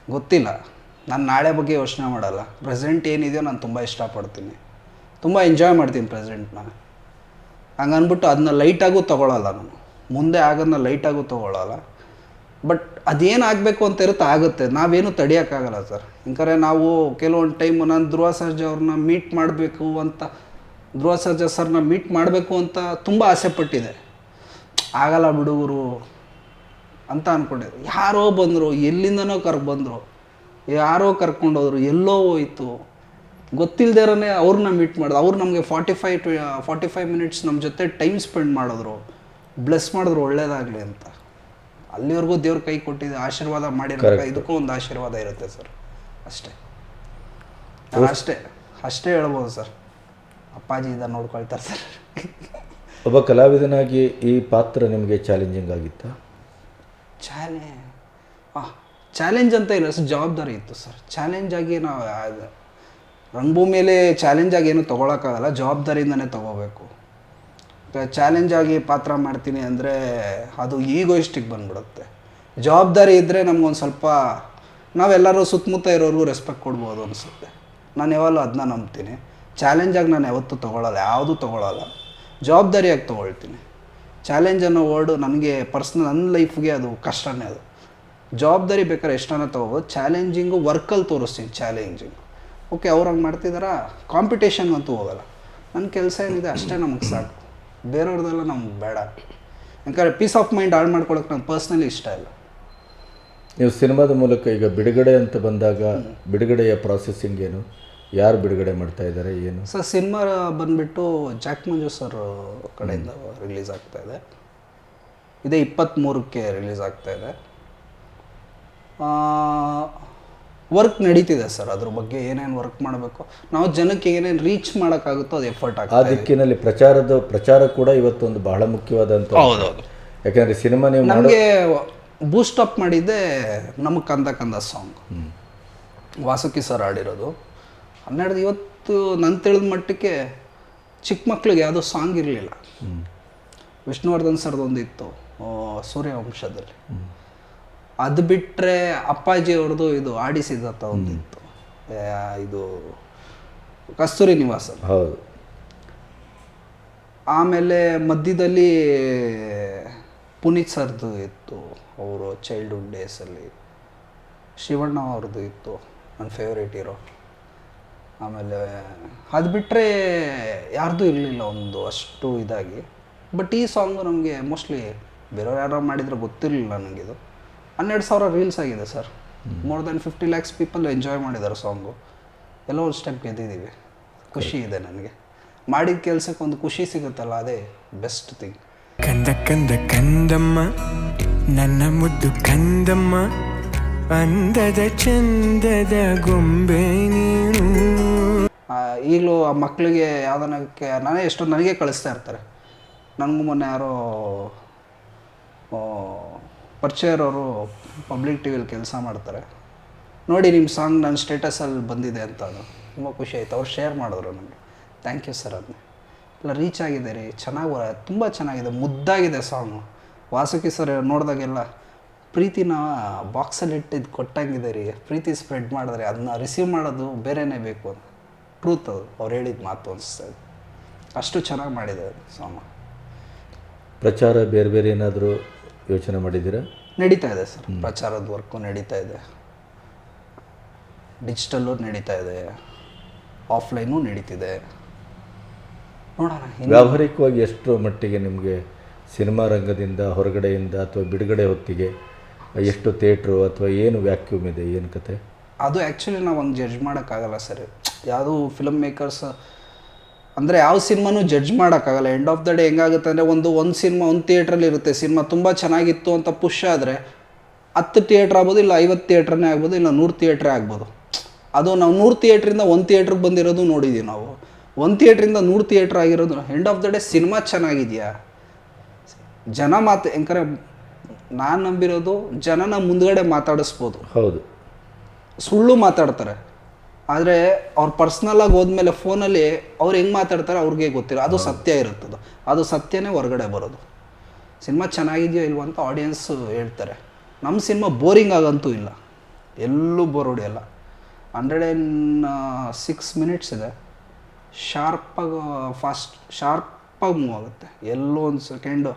ಗೊತ್ತಿಲ್ಲ. ನಾನು ನಾಳೆ ಬಗ್ಗೆ ಯೋಚನೆ ಮಾಡಲ್ಲ. ಪ್ರೆಸೆಂಟ್ ಏನಿದೆಯೋ ನಾನು ತುಂಬ ಇಷ್ಟಪಡ್ತೀನಿ. ತುಂಬ ಎಂಜಾಯ್ ಮಾಡ್ತೀನಿ ಪ್ರೆಸೆಂಟ್ನ ಹಂಗೆ ಅಂದ್ಬಿಟ್ಟು ಅದನ್ನ ಲೈಟಾಗೂ ತೊಗೊಳಲ್ಲ ನಾನು. ಮುಂದೆ ಆಗೋದನ್ನ ಲೈಟಾಗೂ ತೊಗೊಳಲ್ಲ. ಬಟ್ ಅದೇನು ಆಗಬೇಕು ಅಂತ ಇರುತ್ತೆ, ಆಗುತ್ತೆ. ನಾವೇನು ತಡಿಯೋಕ್ಕಾಗಲ್ಲ ಸರ್ ಇಂಕರೆ ನಾವು ಕೆಲವೊಂದು ಟೈಮ್ ನಾನು ಧ್ರುವ ಸರ್ಜಾ ಅವ್ರನ್ನ ಮೀಟ್ ಮಾಡಬೇಕು ಅಂತ ಧ್ರುವ ಸರ್ಜಾ ಸರ್ನ ಮೀಟ್ ಮಾಡಬೇಕು ಅಂತ ತುಂಬ ಆಸೆ ಪಟ್ಟಿದೆ ಆಗಲ್ಲ ಬಿಡುಗರು ಅಂತ ಅನ್ಕೊಂಡೆ. ಯಾರೋ ಬಂದರು ಎಲ್ಲಿಂದನೋ ಕರ್ಕ್ ಬಂದರು ಯಾರೋ ಕರ್ಕೊಂಡೋದ್ರು ಎಲ್ಲೋ ಹೋಯ್ತು. ಗೊತ್ತಿಲ್ದೇರೇ ಅವ್ರನ್ನ ಮೀಟ್ ಮಾಡಿದ್ರು ಅವ್ರು ನಮಗೆ forty five to forty five minutes ನಮ್ಮ ಜೊತೆ ಟೈಮ್ ಸ್ಪೆಂಡ್ ಮಾಡಿದ್ರು. ಬ್ಲೆಸ್ ಮಾಡಿದ್ರು ಒಳ್ಳೇದಾಗಲಿ ಅಂತ. ಅಲ್ಲಿವರೆಗೂ ದೇವ್ರ ಕೈ ಕೊಟ್ಟಿದ್ದು ಆಶೀರ್ವಾದ ಮಾಡಿರೋ ಇದಕ್ಕೂ ಒಂದು ಆಶೀರ್ವಾದ ಇರುತ್ತೆ ಸರ್. ಅಷ್ಟೇ. ಅಷ್ಟೇ ಅಷ್ಟೇ ಹೇಳ್ಬೋದು ಸರ್. ಅಪ್ಪಾಜಿ ಇದ ನೋಡ್ಕೊಳ್ತಾರೆ ಸರ್. ಒಬ್ಬ ಕಲಾವಿದನಾಗಿ ಈ ಪಾತ್ರ ನಿಮಗೆ ಚಾಲೆಂಜಿಂಗ್ ಆಗಿತ್ತಾ? ಚಾಲೆ ಚಾಲೆಂಜ್ ಅಂತ ಇಲ್ಲ ಸರ್ ಜವಾಬ್ದಾರಿ ಇತ್ತು ಸರ್. ಚಾಲೆಂಜ್ ಆಗಿ ನಾವು ರಂಗಭೂಮಿಯಲ್ಲಿ ಚಾಲೆಂಜ್ ಆಗಿ ಏನು ತೊಗೊಳಕ್ಕಾಗಲ್ಲ, ಜವಾಬ್ದಾರಿಯಿಂದನೇ ತೊಗೋಬೇಕು. ಚಾಲೆಂಜ್ ಆಗಿ ಪಾತ್ರ ಮಾಡ್ತೀನಿ ಅಂದರೆ ಅದು ಈಗೋಯಿಸ್ಟಿಗೆ ಬಂದ್ಬಿಡುತ್ತೆ. ಜವಾಬ್ದಾರಿ ಇದ್ದರೆ ನಮ್ಗೊಂದು ಸ್ವಲ್ಪ, ನಾವೆಲ್ಲರೂ ಸುತ್ತಮುತ್ತ ಇರೋರಿಗೂ ರೆಸ್ಪೆಕ್ಟ್ ಕೊಡ್ಬೋದು ಅನಿಸುತ್ತೆ. ನಾನು ಯಾವಾಗಲೂ ಅದನ್ನ ನಂಬ್ತೀನಿ. ಚಾಲೆಂಜಾಗಿ ನಾನು ಯಾವತ್ತೂ ತೊಗೊಳಲ್ಲ, ಯಾವುದೂ ತೊಗೊಳಲ್ಲ. ಜವಾಬ್ದಾರಿಯಾಗಿ ತೊಗೊಳ್ತೀನಿ. ಚಾಲೆಂಜ್ ಅನ್ನೋ ವರ್ಡು ನನಗೆ ಪರ್ಸ್ನಲ್ ನನ್ನ ಲೈಫ್ಗೆ ಅದು ಕಷ್ಟನೇ ಅದು. ಜವಾಬ್ದಾರಿ ಬೇಕಾದ್ರೆ ಎಷ್ಟನ್ನ ತೊಗೋಬೋದು. ಚಾಲೆಂಜಿಂಗು ವರ್ಕಲ್ಲಿ ತೋರಿಸ್ತೀನಿ ಚಾಲೆಂಜಿಂಗ್ ಓಕೆ ಅವ್ರು ಹಂಗೆ ಮಾಡ್ತಿದ್ದಾರಾ ಕಾಂಪಿಟೇಷನ್ ಅಂತೂ ಹೋಗಲ್ಲ. ನನ್ನ ಕೆಲಸ ಏನಿದೆ ಅಷ್ಟೇ ನಮಗೆ ಸಾಕು. ಬೇರೆಯವ್ರದ್ದೆಲ್ಲ ನಮ್ಗೆ ಬೇಡ. ಯಾಕಂದರೆ ಪೀಸ್ ಆಫ್ ಮೈಂಡ್ ಹಾಳು ಮಾಡ್ಕೊಳಕ್ಕೆ ನಂಗೆ ಪರ್ಸ್ನಲಿ ಇಷ್ಟ ಇಲ್ಲ. ನೀವು ಸಿನಿಮಾದ ಮೂಲಕ ಈಗ ಬಿಡುಗಡೆ ಅಂತ ಬಂದಾಗ ಬಿಡುಗಡೆಯ ಪ್ರಾಸೆಸಿಂಗ್ ಏನು? ಯಾರು ಬಿಡುಗಡೆ ಮಾಡ್ತಾ ಇದ್ದಾರೆ ಏನು? ಸರ್ ಸಿನಿಮಾ ಬಂದ್ಬಿಟ್ಟು ಜಾಕ್ ಮಂಜು ಸರ್ ಕಡೆಯಿಂದ ರಿಲೀಸ್ ಆಗ್ತಾ ಇದೆ. ಇದೇ ಇಪ್ಪತ್ತ್ಮೂರಕ್ಕೆ ರಿಲೀಸ್ ಆಗ್ತಾ ಇದೆ. ವರ್ಕ್ ನಡೀತಿದೆ ಸರ್ ಅದ್ರ ಬಗ್ಗೆ ಏನೇನು ವರ್ಕ್ ಮಾಡಬೇಕು? ನಾವು ಜನಕ್ಕೆ ಏನೇನು ರೀಚ್ ಮಾಡೋಕ್ಕಾಗುತ್ತೋ ಅದು ಎಫರ್ಟ್ ಆ ದಿಕ್ಕಿನಲ್ಲಿ ಪ್ರಚಾರದ ಪ್ರಚಾರ ಕೂಡ ಇವತ್ತೊಂದು ಬಹಳ ಮುಖ್ಯವಾದಂಥ ಯಾಕಂದ್ರೆ ಸಿನಿಮಾ ನೀವು ಮಾಡೋ ನಮಗೆ ಬೂಸ್ಟ್ ಅಪ್ ಮಾಡಿದ್ದೆ ನಮಗೆ ಕಂದ ಕಂದ ಸಾಂಗ್. ವಾಸುಕಿ ಸರ್ ಆಡಿರೋದು ಹನ್ನೆರಡು ಇವತ್ತು ನಾನು ತಿಳಿದ ಮಟ್ಟಕ್ಕೆ ಚಿಕ್ಕ ಮಕ್ಳಿಗೆ ಯಾವುದೋ ಸಾಂಗ್ ಇರಲಿಲ್ಲ. ವಿಷ್ಣುವರ್ಧನ್ ಸರ್ದೊಂದು ಇತ್ತು ಸೂರ್ಯವಂಶದಲ್ಲಿ. ಅದು ಬಿಟ್ಟರೆ ಅಪ್ಪಾಜಿ ಅವ್ರದ್ದು ಇದು ಆಡಿಸಿದಂಥ ಒಂದು ಇತ್ತು ಇದು ಕಸ್ತೂರಿ ನಿವಾಸ. ಹೌದು. ಆಮೇಲೆ ಮಧ್ಯದಲ್ಲಿ ಪುನೀತ್ ಸರ್ದು ಇತ್ತು ಅವರು ಚೈಲ್ಡ್ಹುಡ್ ಡೇಸಲ್ಲಿ ಶಿವಣ್ಣ ಅವ್ರದ್ದು ಇತ್ತು ನನ್ನ ಫೇವ್ರೇಟ್ ಹೀರೋ ಆಮೇಲೆ ಅದು ಬಿಟ್ಟರೆ ಯಾರ್ದೂ ಇರಲಿಲ್ಲ ಒಂದು ಅಷ್ಟು ಇದಾಗಿ. ಬಟ್ ಈ ಸಾಂಗು ನಮಗೆ ಮೋಸ್ಟ್ಲಿ ಬೇರೆಯವ್ರು ಯಾರೋ ಮಾಡಿದ್ರೆ ಗೊತ್ತಿರಲಿಲ್ಲ ನನಗಿದು. ಹನ್ನೆರಡು ಸಾವಿರ ರೀಲ್ಸ್ ಆಗಿದೆ sir more than fifty lakhs people enjoy ಮಾಡಿದ್ದಾರೆ ಸಾಂಗು ಎಲ್ಲೋ ಒಂದು ಸ್ಟೆಪ್ ಗೆದ್ದಿದ್ದೀವಿ. ಖುಷಿ ಇದೆ ನನಗೆ. ಮಾಡಿದ ಕೆಲಸಕ್ಕೆ ಒಂದು ಖುಷಿ ಸಿಗುತ್ತಲ್ಲ ಅದೇ ಬೆಸ್ಟ್ ಥಿಂಗ್ ಕಂದ ಕಂದ ಕಂದಮ್ಮ ನನ್ನ ಮುದ್ದು ಕಂದಮ್ಮ ಅಂದದ ಚಂದದ ಗೊಂಬೆ ನೀನು. ಈಗಲೂ ಆ ಮಕ್ಕಳಿಗೆ ಯಾವ್ದನಕ್ಕೆ ನಾನೇ ಎಷ್ಟೊಂದು ನನಗೆ ಕಳಿಸ್ತಾ ಇರ್ತಾರೆ. ನನಗೂ ಮೊನ್ನೆ ಯಾರೋ ಪರಿಚಯ ಇರೋರು ಪಬ್ಲಿಕ್ ಟಿ ವಿಲಿ ಕೆಲಸ ಮಾಡ್ತಾರೆ. ನೋಡಿ ನಿಮ್ಮ ಸಾಂಗ್ ನನ್ನ ಸ್ಟೇಟಸಲ್ಲಿ ಬಂದಿದೆ ಅಂತ ಅದು. ತುಂಬ ಖುಷಿ ಆಯಿತು. ಅವ್ರು ಶೇರ್ ಮಾಡಿದ್ರು ನನಗೆ. ಥ್ಯಾಂಕ್ ಯು ಸರ್ ಅದನ್ನ ಎಲ್ಲ ರೀಚ್ ಆಗಿದೆ ರೀ. ಚೆನ್ನಾಗಿ ಬರ ತುಂಬ ಚೆನ್ನಾಗಿದೆ. ಮುದ್ದಾಗಿದೆ ಸಾಂಗು ವಾಸುಕಿ ಸರ್ ನೋಡಿದಾಗೆಲ್ಲ ಪ್ರೀತಿನ ಬಾಕ್ಸಲ್ಲಿ ಇಟ್ಟಿದ್ದು ಕೊಟ್ಟಂಗಿದೆ ರೀ. ಪ್ರೀತಿ ಸ್ಪ್ರೆಡ್ ಮಾಡಿದ್ರೆ ಅದನ್ನ ರಿಸೀವ್ ಮಾಡೋದು ಬೇರೆಯೇ ಬೇಕು ಅಂತ. ಟ್ರೂತ್ ಅದು ಅವ್ರು ಹೇಳಿದ ಮಾತು ಅನಿಸ್ತಾ ಇದೆ ಅಷ್ಟು ಚೆನ್ನಾಗಿ ಮಾಡಿದೆ ಅದು ಸಾಂಗ್ ಪ್ರಚಾರ ಬೇರೆ ಬೇರೆ ಏನಾದರೂ ಯೋಚನೆ ಮಾಡಿದ್ದೀರಾ? ನಡೀತಾ ಇದೆ ಸರ್. ಪ್ರಚಾರದ ವರ್ಕು ನಡೀತಾ ಇದೆ. ಡಿಜಿಟಲ್ಲು ನಡೀತಾ ಇದೆ. ಆಫ್ಲೈನು ನಡೀತಿದೆ. ನೋಡೋಣ ವ್ಯಾವಹಾರಿಕವಾಗಿ ಎಷ್ಟು ಮಟ್ಟಿಗೆ ನಿಮಗೆ ಸಿನಿಮಾ ರಂಗದಿಂದ ಹೊರಗಡೆಯಿಂದ ಅಥವಾ ಬಿಡುಗಡೆ ಹೊತ್ತಿಗೆ ಎಷ್ಟು ಥಿಯೇಟ್ರು ಅಥವಾ ಏನು ವ್ಯಾಕ್ಯೂಮ್ ಇದೆ ಏನು ಕತೆ? ಅದು ಆ್ಯಕ್ಚುಲಿ ನಾವು ಹಂಗೆ ಜಡ್ಜ್ ಮಾಡೋಕ್ಕಾಗಲ್ಲ ಸರ್. ಯಾವುದು ಫಿಲಮ್ ಮೇಕರ್ಸ್ ಅಂದರೆ ಯಾವ ಸಿನಿಮಾನು ಜಡ್ಜ್ ಮಾಡೋಕ್ಕಾಗಲ್ಲ. ಎಂಡ್ ಆಫ್ ದ ಡೇ ಹೆಂಗಾಗುತ್ತೆ ಅಂದರೆ ಒಂದು ಒಂದು ಸಿನಿಮಾ ಒಂದು ಥಿಯೇಟ್ರಲ್ಲಿ ಇರುತ್ತೆ. ಸಿನಿಮಾ ತುಂಬ ಚೆನ್ನಾಗಿತ್ತು ಅಂತ ಪುಷ್ ಆದರೆ ಹತ್ತು ಥಿಯೇಟ್ರ್ ಆಗ್ಬೋದು, ಇಲ್ಲ ಐವತ್ತು ಥಿಯೇಟ್ರನ್ನೇ ಆಗ್ಬೋದು, ಇಲ್ಲ ನೂರು ಥಿಯೇಟ್ರೇ ಆಗ್ಬೋದು. ಅದು ನಾವು ನೂರು ಥಿಯೇಟ್ರಿಂದ ಒಂದು ಥಿಯೇಟ್ರಿಗೆ ಬಂದಿರೋದು ನೋಡಿದ್ದೀವಿ ನಾವು. ಒಂದು ಥಿಯೇಟ್ರಿಂದ ನೂರು ಥಿಯೇಟ್ರ್ ಆಗಿರೋದು. End of the day cinema ಚೆನ್ನಾಗಿದೆಯಾ? ಜನ ಮಾತು ಹೆಂಗಾರೆ ನಾನು ನಂಬಿರೋದು ಜನನ ಮುಂದ್ಗಡೆ ಮಾತಾಡಿಸ್ಬೋದು. ಹೌದು. ಸುಳ್ಳು ಮಾತಾಡ್ತಾರೆ. ಆದರೆ ಅವ್ರು ಪರ್ಸ್ನಲಾಗಿ ಹೋದ್ಮೇಲೆ ಫೋನಲ್ಲಿ ಅವ್ರು ಹೆಂಗೆ ಮಾತಾಡ್ತಾರೆ ಅವ್ರಿಗೆ ಗೊತ್ತಿಲ್ಲ. ಅದು ಸತ್ಯ ಇರುತ್ತದು. ಅದು ಸತ್ಯನೇ ಹೊರಗಡೆ ಬರೋದು. ಸಿನಿಮಾ ಚೆನ್ನಾಗಿದೆಯೋ ಇಲ್ವೋ ಅಂತ ಆಡಿಯನ್ಸ್ ಹೇಳ್ತಾರೆ. ನಮ್ಮ ಸಿನಿಮಾ ಬೋರಿಂಗ್ ಆಗಂತೂ ಇಲ್ಲ. ಎಲ್ಲೂ ಬೋರ್ ಹೊಡೆಯಲ್ಲ ಹಂಡ್ರೆಡ್ ಆ್ಯಂಡ್ ಸಿಕ್ಸ್ ಮಿನಿಟ್ಸ್ ಇದೆ. ಶಾರ್ಪಾಗಿ ಫಾಸ್ಟ್ ಶಾರ್ಪಾಗಿ ಮೂವ್ ಆಗುತ್ತೆ. ಎಲ್ಲೋ ಒಂದು ಸೆಕೆಂಡು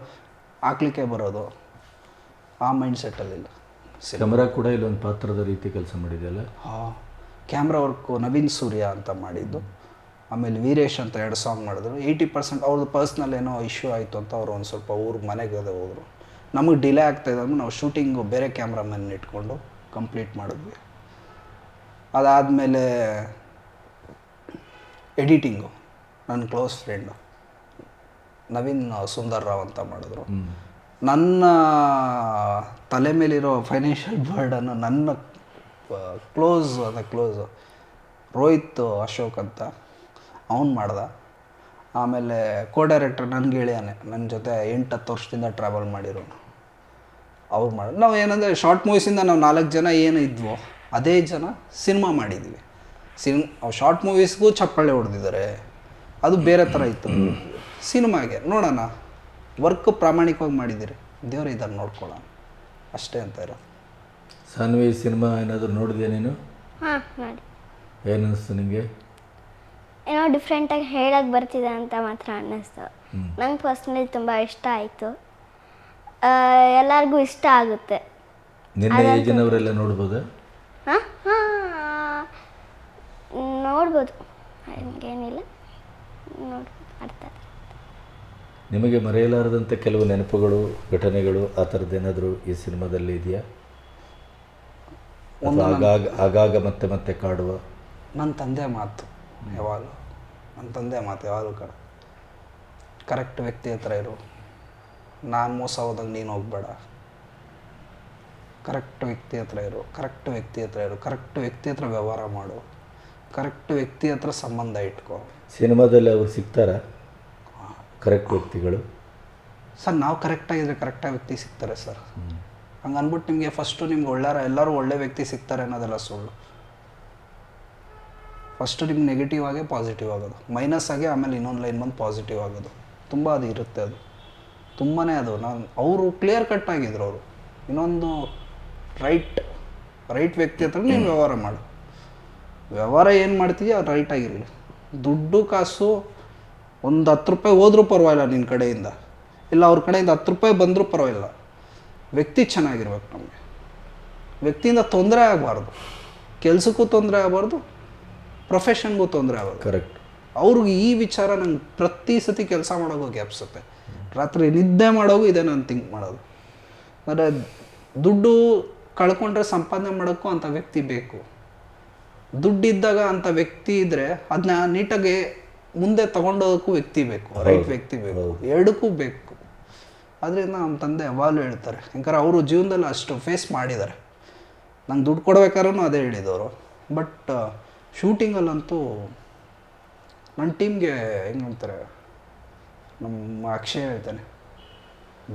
ಹಾಕ್ಲಿಕ್ಕೆ ಬರೋದು. ಆ ಮೈಂಡ್ ಸೆಟ್ಟಲ್ಲಿಲ್ಲ ಕ್ಯಾಮರಾ ಕೂಡ ಇಲ್ಲೊಂದು ಪಾತ್ರದ ರೀತಿ ಕೆಲಸ ಮಾಡಿದೆಯಲ್ಲ? ಹಾಂ. ಕ್ಯಾಮ್ರಾ ವರ್ಕು ನವೀನ್ ಸೂರ್ಯ ಅಂತ ಮಾಡಿದ್ದು. ಆಮೇಲೆ ವೀರೇಶ್ ಅಂತ ಎರಡು ಸಾಂಗ್ ಮಾಡಿದ್ರು. ಏಯ್ಟಿ ಪರ್ಸೆಂಟ್ ಅವ್ರದ್ದು ಪರ್ಸ್ನಲ್ ಏನೋ ಇಶ್ಯೂ ಆಯಿತು ಅಂತ ಅವ್ರು ಒಂದು ಸ್ವಲ್ಪ ಊರು ಮನೆಗೆ ಹೋದರು. ನಮಗೆ ಡಿಲೇ ಆಗ್ತಾ ನಾವು ಶೂಟಿಂಗು ಬೇರೆ ಕ್ಯಾಮ್ರಾಮನ್ ಇಟ್ಕೊಂಡು ಕಂಪ್ಲೀಟ್ ಮಾಡಿದ್ವಿ. ಅದಾದಮೇಲೆ ಎಡಿಟಿಂಗು ನನ್ನ ಕ್ಲೋಸ್ ಫ್ರೆಂಡು ನವೀನ್ ಸುಂದರ್ ರಾವ್ ಅಂತ ಮಾಡಿದ್ರು. ನನ್ನ ತಲೆ ಮೇಲಿರೋ ಫೈನಾನ್ಷಿಯಲ್ ಬರ್ಡನ್ನು ನನ್ನ ಕ್ಲೋಸ್ ಅದ ಕ್ಲೋಸ್ ರೋಹಿತ್ ಅಶೋಕ್ ಅಂತ ಅವ್ನು ಮಾಡ್ದ. ಆಮೇಲೆ ಕೋ ಡೈರೆಕ್ಟರ್ ನನ್ನ ಗೆಳೆಯನೇ ನನ್ನ ಜೊತೆ ಎಂಟು ಹತ್ತು ವರ್ಷದಿಂದ ಟ್ರಾವೆಲ್ ಮಾಡಿರೋನು. ಅವ್ರು ಮಾಡ ನಾವು ಏನಂದರೆ ಶಾರ್ಟ್ ಮೂವೀಸಿಂದ ನಾವು ನಾಲ್ಕು ಜನ ಏನು ಇದ್ವೋ ಅದೇ ಜನ ಸಿನಿಮಾ ಮಾಡಿದ್ವಿ. ಸಿನ್ ಶಾರ್ಟ್ ಮೂವೀಸ್ಗೂ ಚಪ್ಪಾಳೆ ಹೊಡೆದಿದ್ದಾರೆ ಅದು ಬೇರೆ ಥರ ಇತ್ತು. ಸಿನಿಮಾಗೆ ನೋಡೋಣ. ವರ್ಕ್ ಪ್ರಾಮಾಣಿಕವಾಗಿ ಮಾಡಿದ್ದೀರಿ. ದೇವ್ರು ಇದನ್ನು ನೋಡ್ಕೊಳ್ಳೋಣ. ಅಷ್ಟೇ ಅಂತ ಇರೋದು. ಸಾನ್ವಿ ಸಿನಿಮಾ ಏನಾದರೂ ನೋಡಿದ್ಯಾ ನೀನು? ಹಾಂ ನೋಡಿ. ಏನು ನಿಮಗೆ ಏನೋ ಡಿಫ್ರೆಂಟಾಗಿ ಹೇಳಕ್ಕೆ ಬರ್ತಿದೆ ಅಂತ ಮಾತ್ರ ಅನ್ನಿಸ್ತು. ನಂಗೆ ಪರ್ಸ್ನಲಿ ತುಂಬ ಇಷ್ಟ ಆಯಿತು. ಎಲ್ಲರಿಗೂ ಇಷ್ಟ ಆಗುತ್ತೆ. ನಿನ್ನೆ ಏಜಿನವರೆಲ್ಲ ನೋಡ್ಬೋದಾ? ಹಾಂ ಹಾಂ ನೋಡ್ಬೋದು. ಹಂಗೇನಿಲ್ಲ ನೋಡ್ಬೋದು ಅರ್ಥ. ನಿಮಗೆ ಮರೆಯಲಾರದಂಥ ಕೆಲವು ನೆನಪುಗಳು ಘಟನೆಗಳು ಆ ಥರದ್ದೇನಾದರೂ ಈ ಸಿನಿಮಾದಲ್ಲಿ ಇದೆಯಾ? ಆಗಾಗ ಆಗಾಗ ಮತ್ತೆ ಮತ್ತೆ ಕಾಡುವ? ನನ್ನ ತಂದೆ ಮಾತು ಯಾವಾಗಲೂ. ನನ್ನ ತಂದೆ ಮಾತು ಯಾವಾಗಲೂ ಕಡ. ಕರೆಕ್ಟ್ ವ್ಯಕ್ತಿ ಹತ್ರ ಇರು. ನಾನು ಮೋಸ ಹೋದಾಗ ನೀನು ಹೋಗ್ಬೇಡ. ಕರೆಕ್ಟ್ ವ್ಯಕ್ತಿ ಹತ್ರ ಇರು. ಕರೆಕ್ಟ್ ವ್ಯಕ್ತಿ ಹತ್ರ ಇರು. ಕರೆಕ್ಟ್ ವ್ಯಕ್ತಿ ಹತ್ರ ವ್ಯವಹಾರ ಮಾಡು. ಕರೆಕ್ಟ್ ವ್ಯಕ್ತಿ ಹತ್ರ ಸಂಬಂಧ ಇಟ್ಕೋ. ಸಿನಿಮಾದಲ್ಲಿ ಅವ್ರು ಸಿಗ್ತಾರಾ? ಕರೆಕ್ಟ್ ವ್ಯಕ್ತಿಗಳು? ಸರ್ ನಾವು ಕರೆಕ್ಟಾಗಿದ್ರೆ ಕರೆಕ್ಟಾಗಿ ವ್ಯಕ್ತಿ ಸಿಗ್ತಾರೆ ಸರ್. ಹಂಗೆ ಅಂದ್ಬಿಟ್ಟು ನಿಮಗೆ ಫಸ್ಟು ನಿಮ್ಗೆ ಒಳ್ಳೆಯ ಎಲ್ಲರೂ ಒಳ್ಳೆ ವ್ಯಕ್ತಿ ಸಿಗ್ತಾರೆ ಅನ್ನೋದೆಲ್ಲ ಸುಳ್ಳು. ಫಸ್ಟು ನಿಮ್ಗೆ ನೆಗೆಟಿವ್ ಆಗೇ ಪಾಸಿಟಿವ್ ಆಗೋದು. ಮೈನಸ್ ಆಗಿ ಆಮೇಲೆ ಇನ್ನೊಂದು ಲೈನ್ ಬಂದು ಪಾಸಿಟಿವ್ ಆಗೋದು. ತುಂಬ ಅದು ಇರುತ್ತೆ ಅದು. ತುಂಬಾ ಅದು. ನಾನು ಅವರು ಕ್ಲಿಯರ್ ಕಟ್ ಆಗಿದ್ರು ಅವರು. ಇನ್ನೊಂದು ರೈಟ್ ರೈಟ್ ವ್ಯಕ್ತಿ ಹತ್ರ ನೀವು ವ್ಯವಹಾರ ಮಾಡು. ವ್ಯವಹಾರ ಏನು ಮಾಡ್ತೀಯ ಅದು ರೈಟ್ ಆಗಿರಲಿ. ದುಡ್ಡು ಕಾಸು ಒಂದು ಹತ್ತು ರೂಪಾಯಿ ಹೋದರೂ ಪರವಾಗಿಲ್ಲ ನಿನ್ನ ಕಡೆಯಿಂದ. ಇಲ್ಲ ಅವ್ರ ಕಡೆಯಿಂದ ಹತ್ತು ರೂಪಾಯಿ ಬಂದರೂ ಪರವಾಗಿಲ್ಲ. ವ್ಯಕ್ತಿ ಚೆನ್ನಾಗಿರ್ಬೇಕು ನಮಗೆ. ವ್ಯಕ್ತಿಯಿಂದ ತೊಂದರೆ ಆಗಬಾರ್ದು. ಕೆಲಸಕ್ಕೂ ತೊಂದರೆ ಆಗಬಾರ್ದು ಪ್ರೊಫೆಷನ್ಗೂ ತೊಂದರೆ ಆಗಬಾರ್ದು. ಕರೆಕ್ಟ್ ಅವ್ರಿಗೆ ಈ ವಿಚಾರ ನಂಗೆ ಪ್ರತಿ ಸತಿ ಕೆಲಸ ಮಾಡೋಕ್ಕೂ ಗ್ಯಾಪ್ಸುತ್ತೆ ರಾತ್ರಿ ನಿದ್ದೆ ಮಾಡೋಗೂ ಇದೆ ನಾನು ಥಿಂಕ್ ಮಾಡೋದು. ಅಂದರೆ ದುಡ್ಡು ಕಳ್ಕೊಂಡ್ರೆ ಸಂಪಾದನೆ ಮಾಡೋಕ್ಕೂ ಅಂಥ ವ್ಯಕ್ತಿ ಬೇಕು. ದುಡ್ಡಿದ್ದಾಗ ಅಂಥ ವ್ಯಕ್ತಿ ಇದ್ದರೆ ಅದನ್ನ ನೀಟಾಗಿ ಮುಂದೆ ತಗೊಂಡೋದಕ್ಕೂ ವ್ಯಕ್ತಿ ಬೇಕು ರೈಟ್ ವ್ಯಕ್ತಿ ಬೇಕು ಎರಡಕ್ಕೂ ಬೇಕು. ಅದರಿಂದ ನಮ್ಮ ತಂದೆ ಯಾವಾಗಲೂ ಹೇಳ್ತಾರೆ ಯಾಕಂದ್ರೆ ಅವರು ಜೀವನದಲ್ಲಿ ಅಷ್ಟು ಫೇಸ್ ಮಾಡಿದ್ದಾರೆ. ನಂಗೆ ದುಡ್ಡು ಕೊಡ್ಬೇಕಾದ್ರೂ ಅದೇ ಹೇಳಿದವರು. ಬಟ್ ಶೂಟಿಂಗಲ್ಲಂತೂ ನನ್ನ ಟೀಮ್ಗೆ ಹೆಂಗೆ ಅಂತಾರೆ ನಮ್ಮ ಅಕ್ಷಯ್ ಹೇಳ್ತಾನೆ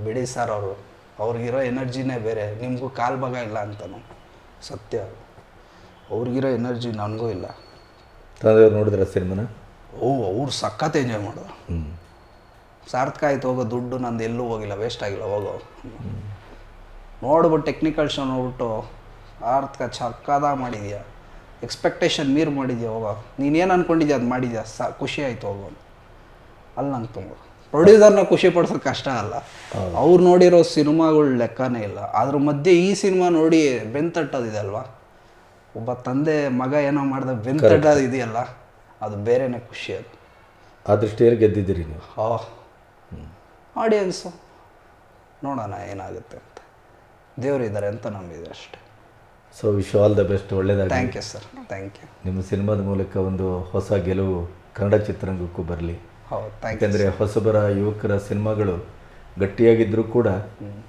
ಬಿಡಿ ಸರ್ ಅವರು ಅವ್ರಿಗಿರೋ ಎನರ್ಜಿನೇ ಬೇರೆ ನಿಮಗೂ ಕಾಲು ಭಾಗ ಇಲ್ಲ ಅಂತಾನು ಸತ್ಯ. ಅವ್ರಿಗಿರೋ ಎನರ್ಜಿ ನನಗೂ ಇಲ್ಲ. ತಂದೆಯವ್ರು ನೋಡಿದ್ರೆ ಸಿನಿಮಾನ? ಓ ಅವ್ರು ಸಖತ್ ಎಂಜಾಯ್ ಮಾಡೋದು ಹ್ಞೂ ಸಾರ್ಥಕ ಆಯ್ತು ಹೋಗೋ ದುಡ್ಡು ನಂದು ಎಲ್ಲೂ ಹೋಗಿಲ್ಲ ವೇಸ್ಟ್ ಆಗಿಲ್ಲ ಹೋಗೋ. ನೋಡ್ಬಿಟ್ಟು ಟೆಕ್ನಿಕಲ್ ಶೋ ನೋಡ್ಬಿಟ್ಟು ಆರ್ಥಿಕ ಚಕ್ಕದ ಮಾಡಿದ್ಯಾ? ಎಕ್ಸ್ಪೆಕ್ಟೇಷನ್ ಮೀರ್ ಮಾಡಿದ್ಯಾ ಹೋಗೋ? ನೀನೇನು ಅಂದ್ಕೊಂಡಿದ್ಯಾ ಅದು ಮಾಡಿದ್ಯಾ? ಸಾ ಖುಷಿ ಆಯ್ತು ಹೋಗೋ ಅಲ್ಲಿ ನಂಗೆ ತುಂಬ. ಪ್ರೊಡ್ಯೂಸರ್ನ ಖುಷಿ ಪಡಿಸೋದು ಕಷ್ಟ ಅಲ್ಲ. ಅವ್ರು ನೋಡಿರೋ ಸಿನಿಮಾಗಳು ಲೆಕ್ಕನೇ ಇಲ್ಲ. ಅದ್ರ ಮಧ್ಯೆ ಈ ಸಿನಿಮಾ ನೋಡಿ ಬೆಂತಟ್ಟೋದಿದೆ ಅಲ್ವಾ? ಒಬ್ಬ ತಂದೆ ಮಗ ಏನೋ ಮಾಡಿದ ಬೆಂತಟ್ಟೋದು ಇದೆಯಲ್ಲ? ಅದು ಬೇರೆನೇ ಖುಷಿ ಅದು. ಆ ದೃಷ್ಟಿಯಲ್ಲಿ ಗೆದ್ದಿದ್ದೀರಿ ನೀವು. ಆ ಆಡಿಯನ್ಸು ನೋಡೋಣ ಏನಾಗುತ್ತೆ ಅಂತ. ದೇವರಿದ್ದಾರೆ ಅಂತ ನಂಬಿದೆ ಅಷ್ಟೇ. So wish all the best ಒಳ್ಳೆಯದಾಗಿ thank you sir thank you ನಿಮ್ಮ ಸಿನಿಮಾದ ಮೂಲಕ ಒಂದು ಹೊಸ ಗೆಲುವು ಕನ್ನಡ ಚಿತ್ರರಂಗಕ್ಕೂ ಬರಲಿ. ಹೌದು ಥ್ಯಾಂಕ್ ಯು ಯಾಕಂದರೆ ಹೊಸಬರ ಯುವಕರ ಸಿನಿಮಾಗಳು ಗಟ್ಟಿಯಾಗಿದ್ದರೂ ಕೂಡ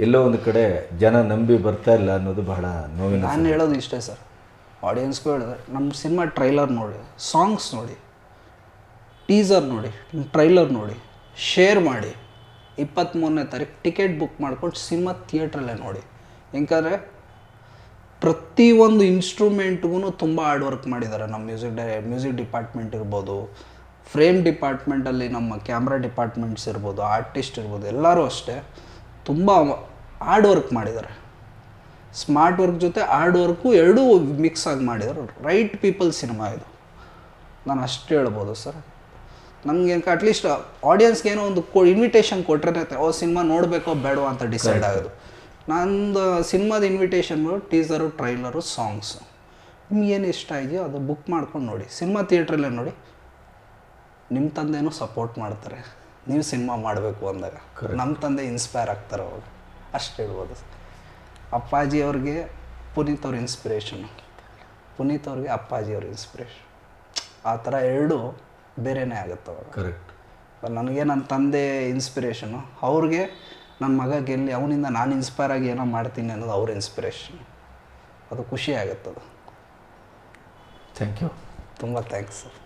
ಎಲ್ಲೋ ಒಂದು ಕಡೆ ಜನ ನಂಬಿ ಬರ್ತಾ ಇಲ್ಲ ಅನ್ನೋದು ಬಹಳ ನೋವಿನ ನಾನು ಹೇಳೋದು ಇಷ್ಟೇ ಸರ್ ಆಡಿಯನ್ಸ್ಗೂ ಹೇಳಿದೆ ನಮ್ಮ ಸಿನಿಮಾ ಟ್ರೈಲರ್ ನೋಡಿ ಸಾಂಗ್ಸ್ ನೋಡಿ. ಟೀಸರ್ ನೋಡಿ, ಟ್ರೈಲರ್ ನೋಡಿ, ಶೇರ್ ಮಾಡಿ ಇಪ್ಪತ್ತ್ಮೂರನೇ ತಾರೀಕು ಟಿಕೆಟ್ ಬುಕ್ ಮಾಡ್ಕೊಂಡು ಸಿನಿಮಾ ಥಿಯೇಟ್ರಲ್ಲೇ ನೋಡಿ. ಯಾಕಂದರೆ ಪ್ರತಿಯೊಂದು ಇನ್ಸ್ಟ್ರೂಮೆಂಟ್ಗೂ ತುಂಬ ಹಾರ್ಡ್ ವರ್ಕ್ ಮಾಡಿದ್ದಾರೆ ನಮ್ಮ ಮ್ಯೂಸಿಕ್ ಡೈ, ಮ್ಯೂಸಿಕ್ ಡಿಪಾರ್ಟ್ಮೆಂಟ್ ಇರ್ಬೋದು, ಫ್ರೇಮ್ ಡಿಪಾರ್ಟ್ಮೆಂಟಲ್ಲಿ ನಮ್ಮ ಕ್ಯಾಮ್ರಾ ಡಿಪಾರ್ಟ್ಮೆಂಟ್ಸ್ ಇರ್ಬೋದು, ಆರ್ಟಿಸ್ಟ್ ಇರ್ಬೋದು, ಎಲ್ಲರೂ ಅಷ್ಟೇ ತುಂಬ ಹಾರ್ಡ್ ವರ್ಕ್ ಮಾಡಿದ್ದಾರೆ. ಸ್ಮಾರ್ಟ್ ವರ್ಕ್ ಜೊತೆ ಹಾರ್ಡ್ ವರ್ಕು ಎರಡೂ ಮಿಕ್ಸ್ ಆಗಿ ಮಾಡಿದ್ದಾರೆ. ರೈಟ್ ಪೀಪಲ್ ಸಿನಿಮಾ ಇದು. ನಾನು ಅಷ್ಟು ಹೇಳ್ಬೋದು ಸರ್. ನಮಗೆ ಅಟ್ಲೀಸ್ಟ್ ಆಡಿಯನ್ಸ್ಗೆ ಏನೋ ಒಂದು ಕೊ ಇನ್ವಿಟೇಷನ್ ಕೊಟ್ಟರೆ ಓ ಸಿನಿಮಾ ನೋಡಬೇಕೋ ಬೇಡೋ ಅಂತ ಡಿಸೈಡ್ ಆಗೋದು. ನಂದು ಸಿನಿಮಾದ ಇನ್ವಿಟೇಷನ್ ಟೀಸರು ಟ್ರೈಲರು ಸಾಂಗ್ಸು ನಿಮ್ಗೇನು ಏನು ಇಷ್ಟ ಇದೆಯೋ ಅದು ಬುಕ್ ಮಾಡ್ಕೊಂಡು ನೋಡಿ. ಸಿನಿಮಾ ಥಿಯೇಟ್ರಲ್ಲೇ ನೋಡಿ. ನಿಮ್ಮ ತಂದೆನೂ ಸಪೋರ್ಟ್ ಮಾಡ್ತಾರೆ. ನೀವು ಸಿನಿಮಾ ಮಾಡಬೇಕು ಅಂದಾಗ. ನಮ್ಮ ತಂದೆ ಇನ್ಸ್ಪೈರ್ ಆಗ್ತಾರೆ ಅವಾಗ. ಅಷ್ಟು ಹೇಳ್ಬೋದು. ಅಪ್ಪಾಜಿ ಅವ್ರಿಗೆ ಪುನೀತ್ ಅವ್ರ ಇನ್ಸ್ಪಿರೇಷನ್ ಪುನೀತ್ ಅವ್ರಿಗೆ ಅಪ್ಪಾಜಿ ಅವ್ರ ಇನ್ಸ್ಪಿರೇಷನ್ ಆ ಥರ ಎರಡು ಬೇರೆನೇ ಆಗುತ್ತೆ ಅವಾಗ. ಕರೆಕ್ಟ್ ನನಗೆ ನನ್ನ ತಂದೆ ಇನ್ಸ್ಪಿರೇಷನು ಅವ್ರಿಗೆ ನನ್ನ ಮಗ ಗೆಲ್ಲಿ ಅವನಿಂದ ನಾನು ಇನ್ಸ್ಪೈರ್ ಆಗಿ ಏನೋ ಮಾಡ್ತೀನಿ ಅನ್ನೋದು ಅವ್ರ ಇನ್ಸ್ಪಿರೇಷನ್ ಅದು ಖುಷಿ ಆಗುತ್ತದು ಅದು. ಥ್ಯಾಂಕ್ ಯು ತುಂಬ ಥ್ಯಾಂಕ್ಸ್ ಸರ್